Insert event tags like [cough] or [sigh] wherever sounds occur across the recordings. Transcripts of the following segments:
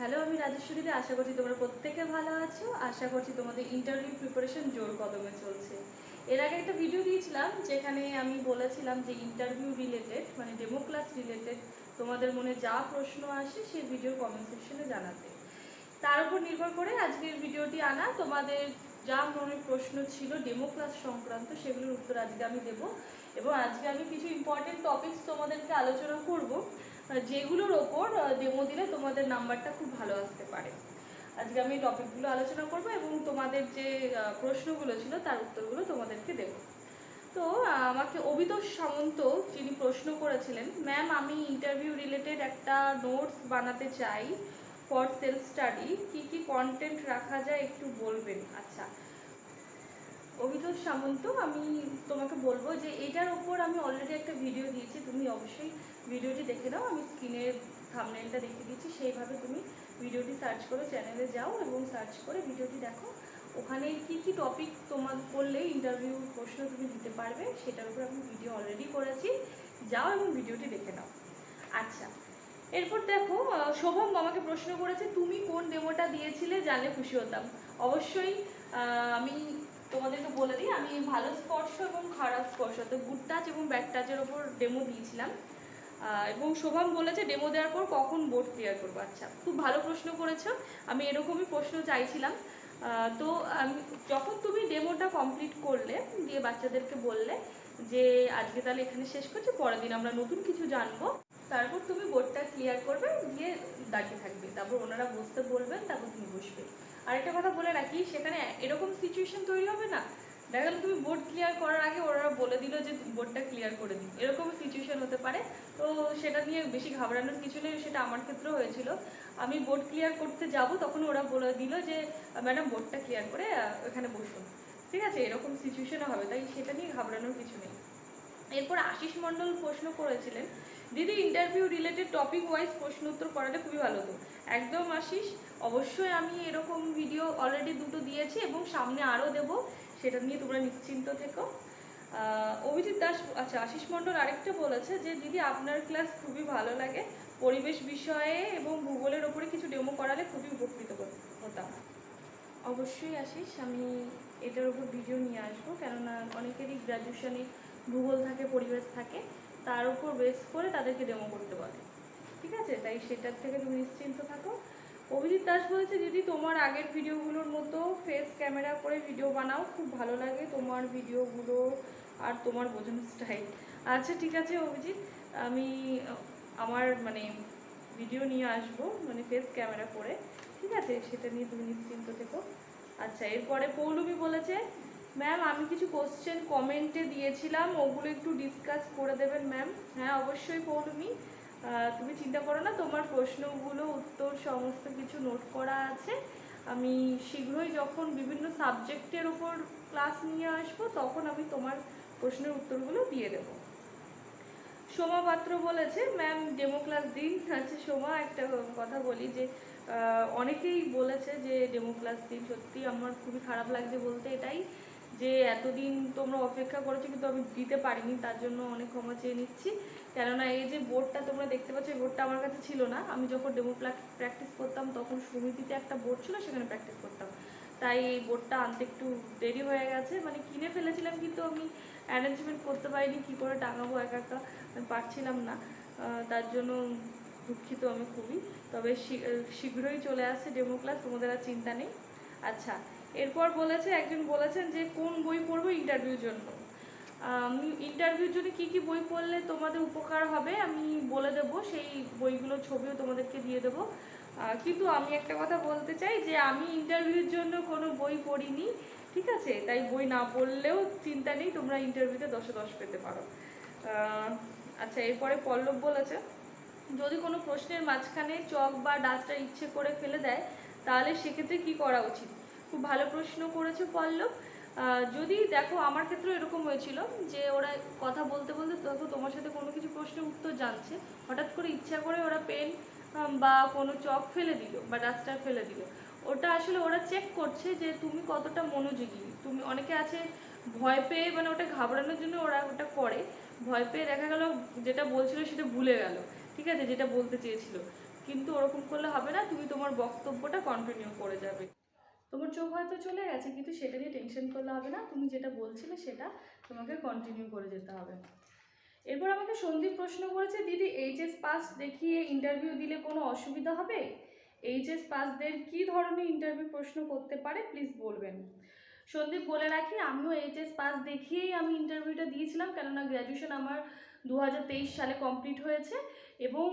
Hello আমি রাজেশ্বরীতে আশা করছি তোমরা প্রত্যেকে ভালো আছো। আশা করছি তোমাদের ইন্টারভিউ প্রিপারেশন জোর কদমে চলছে। এর আগে একটা ভিডিও দিয়েছিলাম, যেখানে আমি বলেছিলাম যে ইন্টারভিউ রিলেটেড মানে ডেমো ক্লাস রিলেটেড তোমাদের মনে যা প্রশ্ন আসে সেই ভিডিও কমেন্ট সেকশনে জানাতে। তার উপর নির্ভর করে আজকের ভিডিওটি আনা। তোমাদের যা মনে প্রশ্ন ছিল ডেমো ক্লাস সংক্রান্ত, সেগুলোর উত্তর আজকে আমি দেব। এবং আজকে আমি কিছু ইম্পর্টেন্ট টপিকস তোমাদেরকে আলোচনা করব। যেগুলোর ওপর ডেমো দিলে তোমাদের নাম্বারটা খুব ভালো আসতে পারে। আজকে আমি টপিকগুলো আলোচনা করব এবং তোমাদের যে প্রশ্নগুলো ছিল তার উত্তরগুলো তোমাদেরকে দেব। তো আমাকে অভিতোষ সামন্ত যিনি প্রশ্ন করেছিলেন ম্যাম আমি ইন্টারভিউ রিলেটেড একটা নোটস বানাতে চাই ফর সেলফ স্টাডি কি কি কন্টেন্ট রাখা যায় একটু বলবেন? আচ্ছা অভিতোষ সামন্ত আমি তোমাকে বলব যে এটার ওপর আমি অলরেডি একটা ভিডিও দিয়েছি, তুমি অবশ্যই ভিডিওটি দেখে নাও। আমি স্ক্রিনের থামনেলটা দেখে দিয়েছি সেইভাবে তুমি ভিডিওটি সার্চ করো চ্যানেলে যাও এবং সার্চ করে ভিডিওটি দেখো। ওখানে কি কি টপিক তোমার করলে ইন্টারভিউ প্রশ্ন তুমি দিতে পারবে, সেটার উপর আমি ভিডিও অলরেডি করেছি। যাও এবং ভিডিওটি দেখে নাও। আচ্ছা এরপর দেখো শোভম আমাকে প্রশ্ন করেছে, তুমি কোন ডেমোটা দিয়েছিলে? জানলে খুশি হতাম। অবশ্যই আমি তোমাদেরকে বলে দিই, আমি ভালো স্পর্শ এবং খারাপ স্পর্শ, তো গুড টাচ এবং ব্যাড টাচের ওপর ডেমো দিয়েছিলাম। এবং শোভম বলেছে ডেমো দেওয়ার পর কখন বোর্ড ক্লিয়ার করব। আচ্ছা খুব ভালো প্রশ্ন করেছ, আমি এরকমই প্রশ্ন চাইছিলাম। তো যখন তুমি ডেমোটা কমপ্লিট করলে, দিয়ে বাচ্চাদেরকে বললে যে আজকে তাহলে এখানে শেষ করছি, পরের দিন আমরা নতুন কিছু জানব, তারপর তুমি বোর্ডটা ক্লিয়ার করবে, দিয়ে দাঁড়িয়ে থাকবে। তারপর ওনারা বসতে বলবেন, তারপর তুমি বসবে। আরেকটা কথা বলে রাখি, সেখানে এরকম সিচুয়েশন তৈরি হবে না। দেখা গেল তুমি বোর্ড ক্লিয়ার করার আগে ওরা বলে দিল যে বোর্ডটা ক্লিয়ার করে দিই এরকম সিচুয়েশন হতে পারে। তো সেটা নিয়ে বেশি ঘাবড়ানোর কিছু নেই, সেটা আমার ক্ষেত্রেও হয়েছিল। আমি বোর্ড ক্লিয়ার করতে যাব, তখন ওরা বলে দিল যে, ম্যাডাম বোর্ডটা ক্লিয়ার করে এখানে বসুন। ঠিক আছে? এরকম সিচুয়েশনও হবে, তাই সেটা নিয়ে ঘাবড়ানোর কিছু নেই। এরপর আশিস মণ্ডল প্রশ্ন করেছিলেন দিদি ইন্টারভিউ রিলেটেড টপিক ওয়াইজ প্রশ্ন উত্তর করাটা খুবই ভালো হতো একদম আসিস অবশ্যই আমি এরকম ভিডিও অলরেডি দুটো দিয়েছি এবং সামনে আরও দেব, সেটা নিয়ে তোমরা নিশ্চিন্ত থেকো। অভিজিৎ দাস আচ্ছা আশিস মণ্ডল আরেকটা বলেছে যে, দিদি, আপনার ক্লাস খুবই ভালো লাগে। পরিবেশ বিষয়ে এবং ভূগোলের ওপরে কিছু ডেমো করালে খুবই উপকৃত হতাম। অবশ্যই আসিস আমি এটার উপর ভিডিও নিয়ে আসব, কেননা অনেকেরই গ্র্যাজুয়েশনে ভূগোল থাকে, পরিবেশ থাকে। তার উপর বেস করে তাদেরকে ডেমো করতে বলে। ঠিক আছে? তাই সেটার থেকে তুমি নিশ্চিন্ত থাকো। অভিজিৎ দাস বলেছে, দিদি, তোমার আগের ভিডিওগুলোর মতো ফেস ক্যামেরা করে ভিডিও বানাও, খুব ভালো লাগে তোমার ভিডিওগুলো আর তোমার বোঝানোর স্টাইল আচ্ছা ঠিক আছে অভিজিৎ, আমি আমার মানে ভিডিও নিয়ে আসব মানে ফেস ক্যামেরা করে। ঠিক আছে? সেটা নিয়ে তুমি নিশ্চিন্ত থেকো। আচ্ছা এরপরে পৌলমী বলেছে ম্যাম আমি কিছু কোশ্চেন কমেন্টে দিয়েছিলাম, ওগুলো একটু ডিসকাস করে দেবেন ম্যাম হ্যাঁ অবশ্যই পৌলমী। তুমি চিন্তা করো না, তোমার প্রশ্নগুলো, উত্তর, সমস্ত কিছু নোট করা আছে। আমি শীঘ্রই যখন বিভিন্ন সাবজেক্টের ওপর ক্লাস নিয়ে আসব, তখন আমি তোমার প্রশ্নের উত্তরগুলো দিয়ে দেবো। সোমা পাত্র বলেছে ম্যাম ডেমো ক্লাস দিন। আচ্ছা সোমা, একটা কথা বলি যে অনেকেই বলেছে যে ডেমো ক্লাস দিন। সত্যি আমার খুবই খারাপ লাগছে বলতে এটাই। যে এতদিন তোমরা অপেক্ষা করেছ কিন্তু আমি দিতে পারিনি, তার জন্য অনেক ক্ষমা চেয়ে নিচ্ছি। কেননা এই যে বোর্ডটা তোমরা দেখতে পাচ্ছ, এই বোর্ডটা আমার কাছে ছিল না। আমি যখন ডেমো প্র্যাকটিস করতাম, তখন সমিতিতে একটা বোর্ড ছিল, সেখানে প্র্যাকটিস করতাম। তাই এই বোর্ডটা আনতে একটু দেরি হয়ে গেছে। মানে কিনে ফেলেছিলাম কিন্তু আমি অ্যারেঞ্জমেন্ট করতে পারিনি, কী করে টাঙাবো একা একা পারছিলাম না। তার জন্য দুঃখিত আমি খুবই। তবে শীঘ্রই চলে আসছে ডেমো ক্লাস তোমাদের আর চিন্তা নেই। আচ্ছা এরপর বলেছে, একজন বলেছেন যে, কোন বই পড়ব ইন্টারভিউর জন্য। ইন্টারভিউর জন্য কী কী বই পড়লে তোমাদের উপকার হবে আমি বলে দেব, সেই বইগুলোর ছবিও তোমাদেরকে দিয়ে দেবো। কিন্তু আমি একটা কথা বলতে চাই যে, আমি ইন্টারভিউর জন্য কোনো বই পড়িনি, ঠিক আছে? তাই বই না পড়লেও চিন্তা নেই, তোমরা ইন্টারভিউতে দশে দশ পেতে পারো। আচ্ছা এরপরে পল্লব বলেছে, যদি কোনো প্রশ্নের মাঝখানে চক বা ডাস্টার ইচ্ছে করে ফেলে দেয়, তাহলে সেক্ষেত্রে কি করা উচিত? খুব ভালো প্রশ্ন করেছে পল্লব। যদি দেখো আমার ক্ষেত্রে এরকম হয়েছিল যে ওরা কথা বলতে বলতে দেখো তোমার সাথে কোনো কিছু প্রশ্নের উত্তর জানছে। হঠাৎ করে ইচ্ছা করে ওরা পেন বা কোনো চক ফেলে দিল বা ডাস্টার ফেলে দিল। ওটা আসলে ওরা চেক করছে যে তুমি কতটা মনোযোগী। তুমি অনেকে আছে ভয় পেয়ে মানে ওটা ঘাবড়ানোর জন্য ওরা ওটা করে। ভয় পেয়ে দেখা গেল যেটা বলছিল সেটা ভুলে গেল। ঠিক আছে, যেটা বলতে চেয়েছিল। কিন্তু ওরকম করলে হবে না, তুমি তোমার বক্তব্যটা কন্টিনিউ করে যাবে। তোমার চোখ হয়তো চলে গেছে, কিন্তু সেটা নিয়ে টেনশন করলে হবে না। তুমি যেটা বলছিলে সেটা তোমাকে কন্টিনিউ করে যেতে হবে। এরপর আমাকে সন্দীপ প্রশ্ন করেছে, দিদি এইচএস পাস দেখিয়ে ইন্টারভিউ দিলে কোনো অসুবিধা হবে? এইচএস পাসদের কী ধরনের ইন্টারভিউ প্রশ্ন করতে পারে? প্লিজ বলবেন। সন্দীপ বলে রাখি, আমিও এইচএস পাস দেখিয়েই আমি ইন্টারভিউটা দিয়েছিলাম, কেননা গ্র্যাজুয়েশন আমার দু হাজার তেইশ সালে কমপ্লিট হয়েছে এবং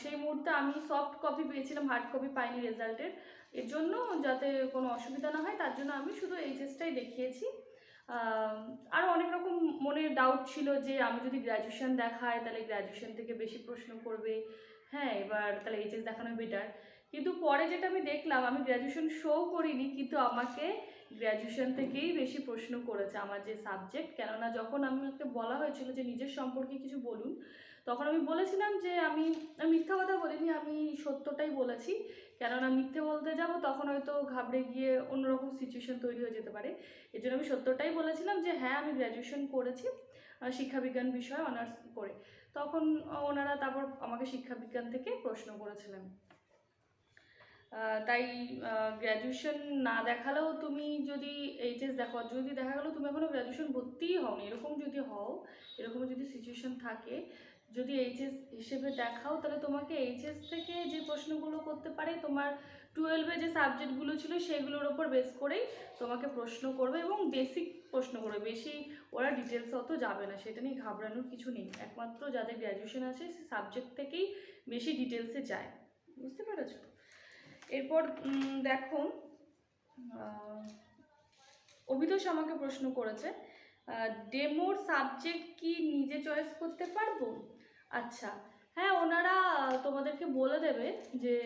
সেই মুহূর্তে আমি সফট কপি পেয়েছিলাম হার্ড কপি পাইনি রেজাল্টের এর জন্য যাতে কোনো অসুবিধা না হয়, তার জন্য আমি শুধু এইচএসটাই দেখিয়েছি। আরও অনেক রকম মনে ডাউট ছিল যে আমি যদি গ্র্যাজুয়েশন দেখাই, তাহলে গ্র্যাজুয়েশন থেকে বেশি প্রশ্ন করবে। হ্যাঁ এবার তাহলে এইচএস দেখানো বেটার কিন্তু পরে যেটা আমি দেখলাম, আমি গ্র্যাজুয়েশন শো করিনি, কিন্তু আমাকে গ্র্যাজুয়েশন থেকেই বেশি প্রশ্ন করেছে আমার যে সাবজেক্ট কেননা যখন আমাকে বলা হয়েছিল যে নিজের সম্পর্কে কিছু বলুন তখন আমি বলেছিলাম যে আমি মিথ্যা কথা বলিনি, আমি সত্যটাই বলেছি। কেননা মিথ্যে বলতে যাব, তখন হয়তো ঘাবড়ে গিয়ে অন্যরকম সিচুয়েশন তৈরি হয়ে যেতে পারে। এর জন্য আমি সত্যটাই বলেছিলাম যে হ্যাঁ আমি গ্র্যাজুয়েশন করেছি শিক্ষাবিজ্ঞান বিষয়ে অনার্স করে। তখন ওনারা তারপর আমাকে শিক্ষাবিজ্ঞান থেকে প্রশ্ন করেছিলেন। তাই গ্র্যাজুয়েশন না দেখালেও তুমি যদি এইচএস দেখো, যদি দেখা গেলো তুমি এখনও গ্র্যাজুয়েশন ভর্তিই হওনি, এরকম যদি হও, এরকম যদি সিচুয়েশন থাকে যদি এইচএস হিসেবে দেখাও, তাহলে তোমাকে এইচএস থেকে যে প্রশ্নগুলো করতে পারে, তোমার টুয়েলভে যে সাবজেক্টগুলো ছিল, সেগুলোর ওপর বেস করেই তোমাকে প্রশ্ন করবে এবং বেসিক প্রশ্ন করবে। বেশি ওরা ডিটেলস অত যাবে না, সেটা নিয়ে ঘাবড়ানোর কিছু নেই। একমাত্র যাদের গ্র্যাজুয়েশন আছে, সে সাবজেক্ট থেকেই বেশি ডিটেলসে যায়। বুঝতে পেরেছ? এরপর দেখো অভিতোষ আমাকে প্রশ্ন করেছে ডেমোর সাবজেক্ট কি নিজে চয়েস করতে পারব? আচ্ছা হ্যাঁ ওনারা তোমাদেরকে বলে দেবে যে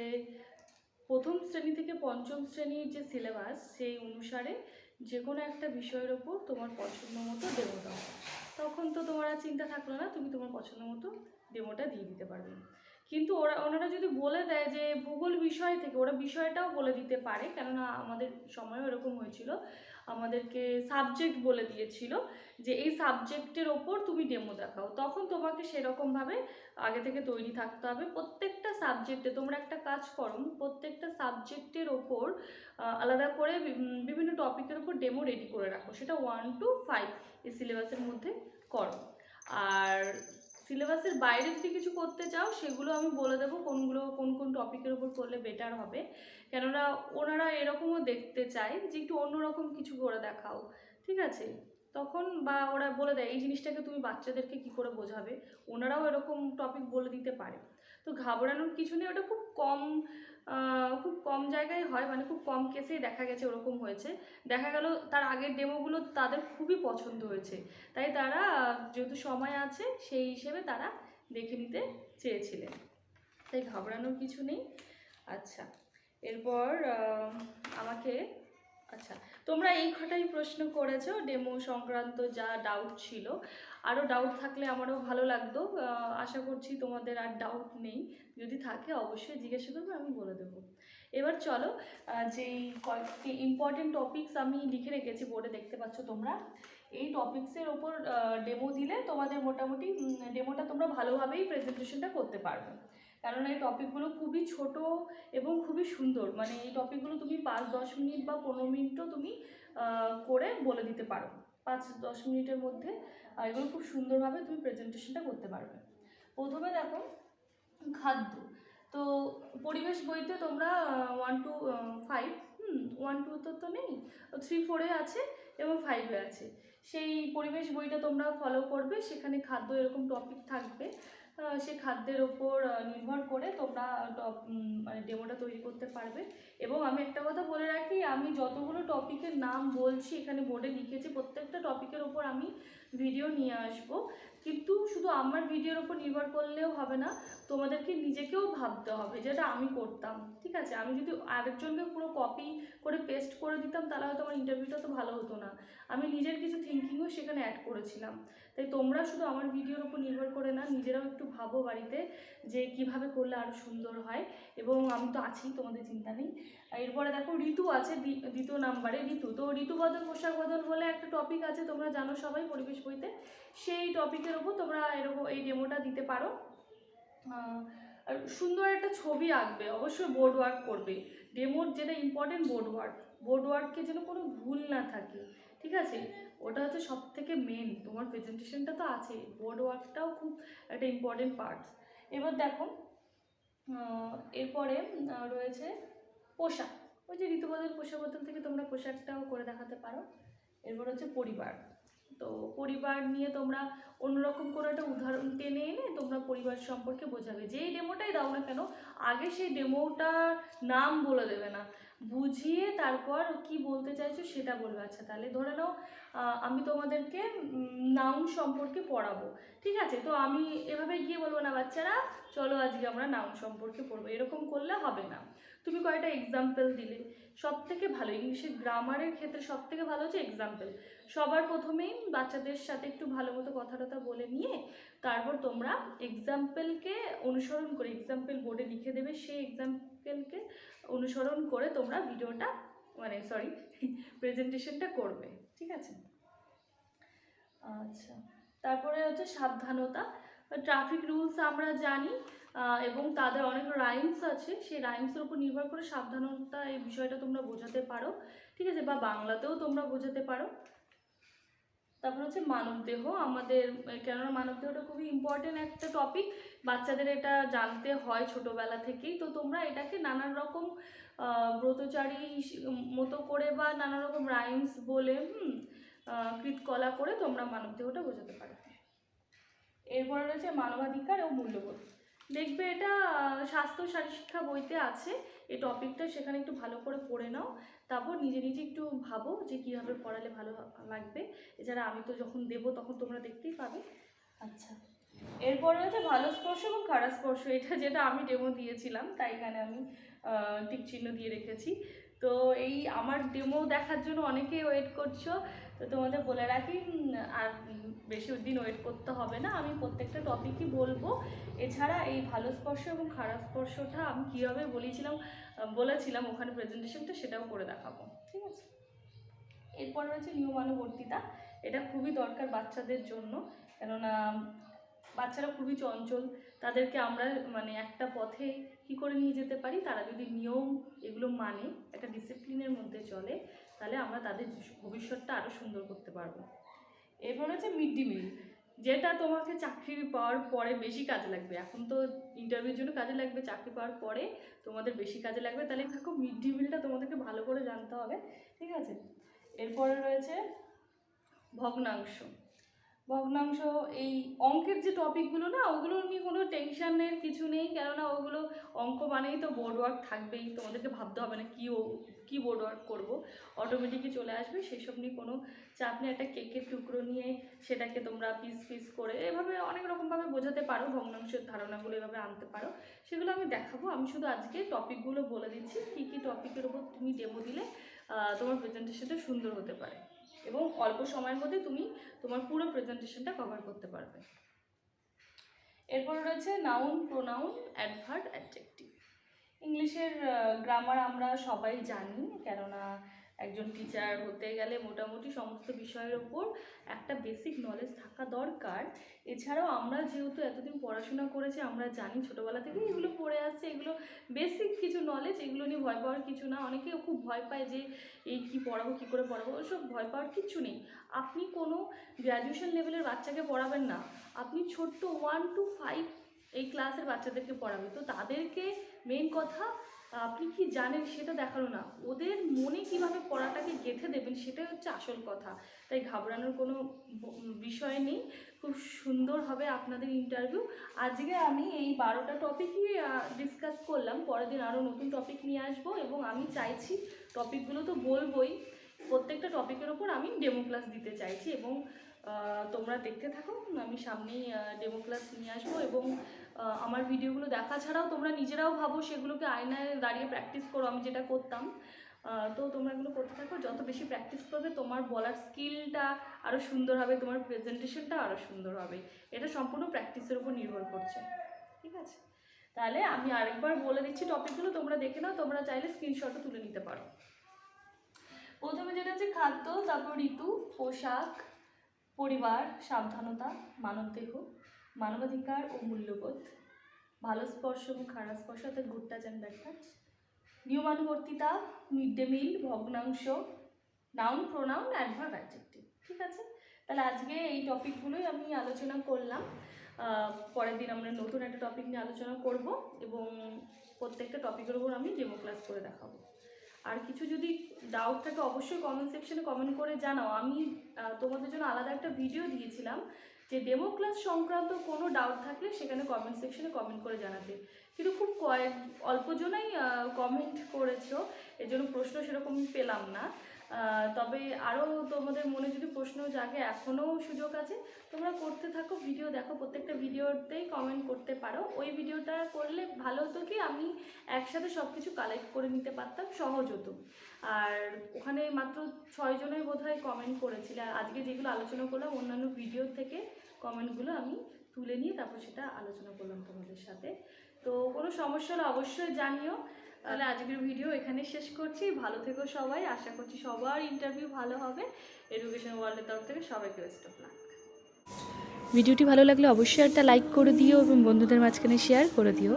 প্রথম শ্রেণি থেকে পঞ্চম শ্রেণির যে সিলেবাস সেই অনুসারে যে কোনো একটা বিষয়ের ওপর তোমার পছন্দ মতো ডেমো দাও। তখন তো তোমার আর চিন্তা থাকল না, তুমি তোমার পছন্দ মতো ডেমোটা দিয়ে দিতে পারবে। কিন্তু ওরা, ওনারা যদি বলে দেয় যে ভূগোল বিষয় থেকে, ওরা বিষয়টাও বলে দিতে পারে, কেননা আমাদের সময়ও এরকম হয়েছিল। আমাদেরকে সাবজেক্ট বলে দিয়েছিল যে এই সাবজেক্টের ওপর তুমি ডেমো দেখাও। তখন তোমাকে সেরকমভাবে আগে থেকে তৈরি থাকতে হবে। প্রত্যেকটা সাবজেক্টে তোমরা একটা কাজ করো, প্রত্যেকটা সাবজেক্টের ওপর আলাদা করে বিভিন্ন টপিকের ওপর ডেমো রেডি করে রাখো। সেটা ওয়ান টু ফাইভ এই সিলেবাসের মধ্যে করো। সিলেবাসের বাইরে যদি কিছু করতে চাও, সেগুলো আমি বলে দেবো কোনগুলো, কোন কোন টপিকের ওপর করলে বেটার হবে। কেননা ওনারা এরকমও দেখতে চায় যে একটু অন্যরকম কিছু করে দেখাও, ঠিক আছে? তখন বা ওরা বলে দেয়, এই জিনিসটাকে তুমি বাচ্চাদেরকে কি করে বোঝাবে? ওনারাও এরকম টপিক বলে দিতে পারে। তো ঘাবড়ানোর কিছু নেই, ওটা খুব কম খুব কম জায়গায় হয় মানে খুব কম কেসেই দেখা গেছে, ওরকম হয়েছে। দেখা গেল তার আগের ডেমোগুলো তাদের খুবই পছন্দ হয়েছে। তাই তারা, যেহেতু সময় আছে, সেই হিসেবে তারা দেখে নিতে চেয়েছিলেন। তাই ঘাবড়ানোর কিছু নেই। আচ্ছা এরপর আমাকে আচ্ছা তোমরা এই কটাই প্রশ্ন করেছ ডেমো সংক্রান্ত যা ডাউট ছিল আরও ডাউট থাকলে আমারও ভালো লাগতো। আশা করছি তোমাদের আর ডাউট নেই। যদি থাকে অবশ্যই জিজ্ঞাসা করবে, আমি বলে দেবো। এবার চলো যেই কয়েকটি ইম্পর্টেন্ট টপিকস আমি লিখে রেখেছি বোর্ডে দেখতে পাচ্ছ তোমরা। এই টপিক্সের ওপর ডেমো দিলে তোমাদের মোটামুটি ডেমোটা তোমরা ভালোভাবেই প্রেজেন্টেশনটা করতে পারবে। কারণ এই টপিকগুলো খুবই ছোট এবং খুবই সুন্দর। মানে এই টপিকগুলো তুমি পাঁচ, দশ মিনিট বা পনেরো মিনিটও তুমি করে বলে দিতে পারো। পাঁচ, দশ মিনিটের মধ্যে আহ, এগুলো খুব সুন্দরভাবে তুমি প্রেজেন্টেশনটা করতে পারবে। প্রথমে দেখো খাদ্য। তো পরিবেশ বইতে তোমরা one two five one two তো তো নেই থ্রি ফোরে আছে এবং ফাইভে আছে। সেই পরিবেশ বইটা তোমরা ফলো করবে সেখানে খাদ্য এরকম টপিক থাকবে। সেই খাদ্যের ওপর নির্ভর করে তোমরা মানে ডেমোটা তৈরি করতে পারবে। এবং আমি একটা কথা বলে রাখি, আমি যতগুলো টপিকের নাম বলছি, এখানে বোর্ডে লিখেছি, প্রত্যেকটা টপিকের ওপর আমি ভিডিও নিয়ে আসব। কিন্তু শুধু আমার ভিডিওর ওপর নির্ভর করলেও হবে না, তোমাদেরকে নিজেকেও ভাবতে হবে যেটা আমি করতাম, ঠিক আছে? আমি যদি আরেকজনকে পুরো কপি করে পেস্ট করে দিতাম, তাহলে হয়তো আমার ইন্টারভিউটা তো ভালো হতো না। আমি নিজের কিছু থিঙ্কিংও সেখানে অ্যাড করেছিলাম। তাই তোমরা শুধু আমার ভিডিওর উপর নির্ভর করে না, নিজেরাও একটু ভাবো বাড়িতে যে কীভাবে করলে আরও সুন্দর হয়। এবং আমি তো আছি, তোমাদের চিন্তা নেই। এরপরে দেখো, ঋতু আছে দ্বি- দ্বিতীয় নাম্বারে ঋতু। তো ঋতু বদল, পোশাক বদল বলে একটা টপিক আছে, তোমরা জানো সবাই পরিবেশ বইতে। সেই টপিকের ওপর তোমরা এরকম এই ডেমোটা দিতে পারো। আর সুন্দর একটা ছবি আঁকবে, অবশ্যই বোর্ড ওয়ার্ক করবে। ডেমোর যেটা ইম্পর্টেন্ট বোর্ড ওয়ার্ক বোর্ড ওয়ার্কে যেন কোনো ভুল না থাকে। ঠিক আছে? ওটা হচ্ছে সব থেকে মেন তোমার প্রেজেন্টেশনটা তো আছে বোর্ড ওয়ার্কটাও খুব একটা ইম্পর্টেন্ট পার্ট এবার দেখো এরপরে রয়েছে পোশাক। ওই যে ঋতুবদল পোশাক বদল থেকে তোমরা পোশাকটাও করে দেখাতে পারো। এরপর হচ্ছে পরিবার। তো পরিবার নিয়ে তোমরা অন্যরকম কোনো একটা উদাহরণ টেনে এনে তোমরা পরিবার সম্পর্কে বোঝাবে। যেই ডেমোটাই দাও না কেন, আগে সেই ডেমোটার নাম বলে দেবে না। বুঝিয়ে তারপর কি বলতে চাইছো সেটা বলবে। আচ্ছা তাহলে ধরে নাও আমি তোমাদেরকে নাউন সম্পর্কে পড়াবো। ঠিক আছে? তো আমি এভাবে গিয়ে বলব না, বাচ্চারা। চলো আজকে আমরা নাউন সম্পর্কে পড়ব। এরকম করলে হবে না। তুমি কয়েকটা এক্সাম্পল দিলে? সব থেকে ভালো ইংলিশের গ্রামারের ক্ষেত্রে সব থেকে ভালো হচ্ছে এক্সাম্পল সবার প্রথমেই বাচ্চাদের সাথে একটু ভালো মতো কথা বলে নিয়ে তারপর তোমরা এক্সাম্পলকে অনুসরণ করে এক্সাম্পল বোর্ডে লিখে দেবে, সেই এক্সাম্পলকে অনুসরণ করে তোমরা ভিডিওটা মানে সরি প্রেজেন্টেশনটা [laughs] করবে, ঠিক আছে? আচ্ছা তারপরে হচ্ছে সাবধানতা। ট্রাফিক রুলস আমরা জানি এবং তাদের অনেক রাইমস আছে, সেই রাইমসের উপর নির্ভর করে সাবধানতা এই বিষয়টা তোমরা বোঝাতে পারো, ঠিক আছে? বা বাংলাতেও তোমরা বোঝাতে পারো। তারপর হচ্ছে মানবদেহ আমাদের, কেননা মানবদেহটা খুবই ইম্পর্টেন্ট একটা টপিক বাচ্চাদের এটা জানতে হয় ছোটোবেলা থেকেই। তো তোমরা এটাকে নানান রকম ব্রতচারী মতো করে বা নানা রকম রাইমস বলে, হুম কৃতকলা করে তোমরা মানবদেহটা বোঝাতে পারো। এরপরে রয়েছে মানবাধিকার ও মূল্যবোধ। দেখবে এটা, স্বাস্থ্য শিক্ষা বইতে আছে। এই টপিকটা সেখানে একটু ভালো করে পড়ে নাও। তারপর নিজে নিজে একটু ভাবো যে কীভাবে পড়ালে ভালো লাগবে। এছাড়া আমি তো যখন দেবো তখন তোমরা দেখতেই পাবে। আচ্ছা। এরপরে হচ্ছে ভালো স্পর্শ এবং খারাপ স্পর্শ। এটা যেটা আমি ডেমো দিয়েছিলাম, তাই এখানে আমি টিক চিহ্ন দিয়ে রেখেছি। তো এই আমার ডেমো দেখার জন্য অনেকেই ওয়েট করছ। তো তোমাদের বলে রাখি আর বেশি দিন ওয়েট করতে হবে না। আমি প্রত্যেকটা টপিকই বলব। এছাড়া এই ভালো স্পর্শ এবং খারাপ স্পর্শটা আমি কীভাবে বলেছিলাম বলেছিলাম, ওখানে প্রেজেন্টেশনটা সেটাও করে দেখাবো। ঠিক আছে? এরপর রয়েছে নিয়মানুবর্তিতা। এটা খুবই দরকার বাচ্চাদের জন্য। কেননা, বাচ্চারা খুবই চঞ্চল। তাদেরকে আমরা মানে একটা পথে কি করে নিয়ে যেতে পারি? তারা যদি নিয়ম এগুলো মানে একটা ডিসিপ্লিনের মধ্যে চলে তাহলে আমরা তাদের ভবিষ্যৎটা আরও সুন্দর করতে পারব। এরপর হচ্ছে মিড ডে মিল যেটা তোমাকে চাকরি পাওয়ার পরে বেশি কাজে লাগবে। এখন তো ইন্টারভিউর জন্য কাজে লাগবে, চাকরি পাওয়ার পরে তোমাদের বেশি কাজে লাগবে। তাহলে থাকো মিড ডে মিলটা তোমাদেরকে ভালো করে জানতে হবে, ঠিক আছে? এরপরে রয়েছে ভগ্নাংশ। ভগ্নাংশ, এই অঙ্কের যে টপিকগুলো না ওগুলো নিয়ে কোনো টেনশনের কিছু নেই, কেননা ওগুলো অঙ্ক মানেই তো বোর্ড ওয়ার্ক থাকবেই। তোমাদেরকে ভাবতে হবে না কী ও কী বোর্ড ওয়ার্ক করব অটোমেটিকই চলে আসবে সেসব নিয়ে কোনো চাপ নেই। একটা কেকের টুকরো নিয়ে সেটাকে তোমরা পিস পিস করে এভাবে অনেক রকমভাবে বোঝাতে পারো, ভগ্নাংশের ধারণাগুলো এভাবে আনতে পারো। সেগুলো আমি দেখাবো। আমি শুধু আজকে টপিকগুলো বলে দিচ্ছি, কী কী টপিকের ওপর তুমি ডেমো দিলে তোমার প্রেজেন্টেশনটা সুন্দর হতে পারে। এবং অল্প সময়ের মধ্যে তুমি তোমার পুরো প্রেজেন্টেশনটা কভার করতে পারবে। এরপর রয়েছে নাউন প্রোনাউন অ্যাডভার্ট অ্যাডজেক্টিভ ইংলিশের গ্রামার আমরা সবাই জানি, কেননা একজন টিচার হতে গেলে মোটামুটি সমস্ত বিষয়ের ওপর একটা বেসিক নলেজ থাকা দরকার। এছাড়াও আমরা যেহেতু এতদিন পড়াশোনা করেছি, আমরা জানি ছোটোবেলা থেকে এগুলো পড়ে আসছে, এগুলো বেসিক কিছু নলেজ এগুলো নিয়ে ভয় পাওয়ার কিছু না। অনেকে খুব ভয় পায় যে, এই কী পড়াবো, কী করে পড়াবো, ওসব ভয় পাওয়ার কিছু নেই। আপনি কোনো গ্র্যাজুয়েশন লেভেলের বাচ্চাকে পড়াবেন না। আপনি ছোট্ট ওয়ান টু ফাইভ এই ক্লাসের বাচ্চাদেরকে পড়াবেন। তো তাদেরকে মেন কথা, আপনি কি জানেন সেটা দেখানো না। ওদের মনে কীভাবে পড়াটাকে গেঁথে দেবেন সেটাই হচ্ছে আসল কথা। তাই ঘাবড়ানোর কোনো বিষয় নেই। খুব সুন্দর হবে আপনাদের ইন্টারভিউ আজকে আমি এই বারোটা টপিকই ডিসকাস করলাম। পরের দিন আরও নতুন টপিক নিয়ে আসব এবং আমি চাইছি টপিকগুলো তো বলবোই। প্রত্যেকটা টপিকের ওপর আমি ডেমো ক্লাস দিতে চাইছি এবং তোমরা দেখতে থাকো, আমি সামনেই ডেমো ক্লাস নিয়ে আসব এবং আমার ভিডিওগুলো দেখা ছাড়াও তোমরা নিজেরাও ভাবো সেগুলোকে আয়নায় দাঁড়িয়ে প্র্যাকটিস করো, আমি যেটা করতাম। তো তোমরা এগুলো করতে থাকো, যত বেশি প্র্যাকটিস করবে তোমার বলার স্কিলটা আরও সুন্দর হবে, তোমার প্রেজেন্টেশনটা আরও সুন্দর হবে। এটা সম্পূর্ণ প্র্যাকটিসের উপর নির্ভর করছে, ঠিক আছে? তাহলে আমি আরেকবার বলে দিচ্ছি টপিকগুলো তোমরা দেখে নাও, তোমরা চাইলে স্ক্রিনশটও তুলে নিতে পারো। প্রথমে যেটা হচ্ছে খাদ্য, তারপর ঋতু, পোশাক পরিবার, সাবধানতা, মানবদেহ, মানবাধিকার ও মূল্যবোধ, ভালো স্পর্শ এবং খারাপ স্পর্শ অর্থাৎ গুড টাচ অ্যান্ড নিয়মানুবর্তিতা, মিড ডে মিল, ভগ্নাংশ নাউন প্রোনাউন অ্যাডভার্ব অ্যাডজেক্টিভ ঠিক আছে? তাহলে আজকে এই টপিকগুলোই আমি আলোচনা করলাম। পরের দিন আমরা নতুন একটা টপিক নিয়ে আলোচনা করব এবং প্রত্যেকটা টপিকের উপর আমি ডেমো ক্লাস করে দেখাবো। আর কিছু যদি ডাউট থাকে, অবশ্যই কমেন্ট সেকশনে কমেন্ট করে জানাও। আমি তোমাদের জন্য আলাদা একটা ভিডিও দিয়েছিলাম, যে ডেমো ক্লাস সংক্রান্ত কোনো ডাউট থাকলে সেখানে কমেন্ট সেকশনে কমেন্ট করে জানাতে। কিন্তু খুব কয়েক অল্পজনাই কমেন্ট করেছ এর জন্য প্রশ্ন সেরকম পেলাম না। তবে আরও তোমাদের মনে যদি প্রশ্ন জাগে এখনও সুযোগ আছে, তোমরা করতে থাকো ভিডিও দেখো, প্রত্যেকটা ভিডিওতেই কমেন্ট করতে পারো। ওই ভিডিওটা করলে ভালো হতো কি, আমি একসাথে সব কিছু কালেক্ট করে নিতে পারতাম, সহজ হতো। আর ওখানে মাত্র ছয়জনের বোধহয় কমেন্ট করেছিল। আর আজকে যেগুলো আলোচনা করলাম, অন্যান্য ভিডিও থেকে কমেন্টগুলো আমি তুলে নিয়ে তারপর সেটা আলোচনা করলাম তোমাদের সাথে। তো কোনো সমস্যা হলে অবশ্যই জানিও। তাহলে আজকের ভিডিও এখানে শেষ করছি। ভালো থেকো সবাই। আশা করছি সবার ইন্টারভিউ ভালো হবে। এডুকেশন ওয়ার্ল্ডের তরফ থেকে সবাইকে বেস্ট অফ লাক ভিডিওটি ভালো লাগলে অবশ্যই একটা লাইক করে দিও এবং বন্ধুদের মাঝখানে শেয়ার করে দিও।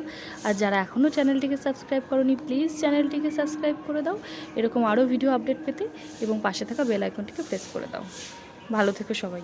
আর যারা এখনও চ্যানেলটিকে সাবস্ক্রাইব করনি প্লিজ চ্যানেলটিকে সাবস্ক্রাইব করে দাও। এরকম আরও ভিডিও আপডেট পেতে এবং পাশে থাকা বেল আইকনটিকে প্রেস করে দাও। ভালো থেকো সবাই।